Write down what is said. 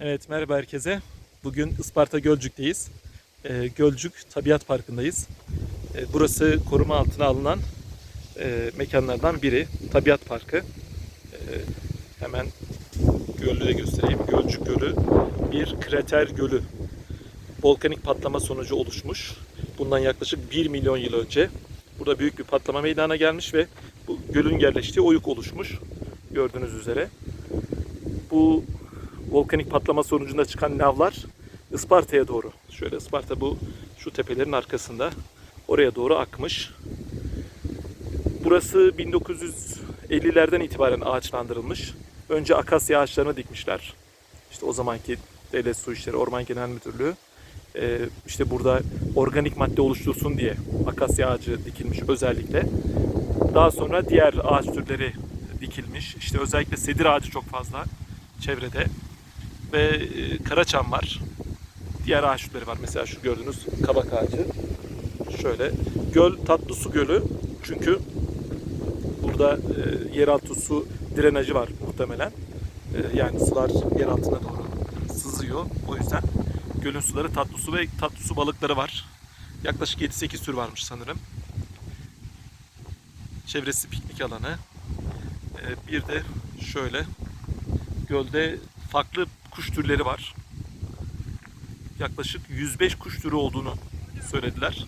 Evet merhaba herkese. Bugün Isparta Gölcük'teyiz. Ee, Gölcük Tabiat Parkı'ndayız. Ee, burası koruma altına alınan e, mekanlardan biri. Tabiat Parkı. Ee, hemen gölü de göstereyim. Gölcük Gölü bir krater gölü. Volkanik patlama sonucu oluşmuş. Bundan yaklaşık 1 milyon yıl önce. Burada büyük bir patlama meydana gelmiş ve bu gölün yerleştiği oyuk oluşmuş. Gördüğünüz üzere. Bu volkanik patlama sonucunda çıkan lavlar Isparta'ya doğru. Şöyle Isparta bu şu tepelerin arkasında oraya doğru akmış. Burası 1950'lerden itibaren ağaçlandırılmış. Önce akasya ağaçlarını dikmişler. İşte o zamanki Devlet Su İşleri Orman Genel Müdürlüğü e, işte burada organik madde oluştursun diye akasya ağacı dikilmiş özellikle. Daha sonra diğer ağaç türleri dikilmiş. İşte özellikle sedir ağacı çok fazla çevrede ve e, karaçam var. Diğer ağaç türleri var. Mesela şu gördüğünüz kabak ağacı. Şöyle. Göl tatlı su gölü. Çünkü burada e, yeraltı su drenajı var muhtemelen. E, yani sular yer altına doğru sızıyor. O yüzden gölün suları tatlı su ve tatlı su balıkları var. Yaklaşık 7-8 tür varmış sanırım. Çevresi piknik alanı. E, bir de şöyle gölde farklı kuş türleri var. Yaklaşık 105 kuş türü olduğunu söylediler.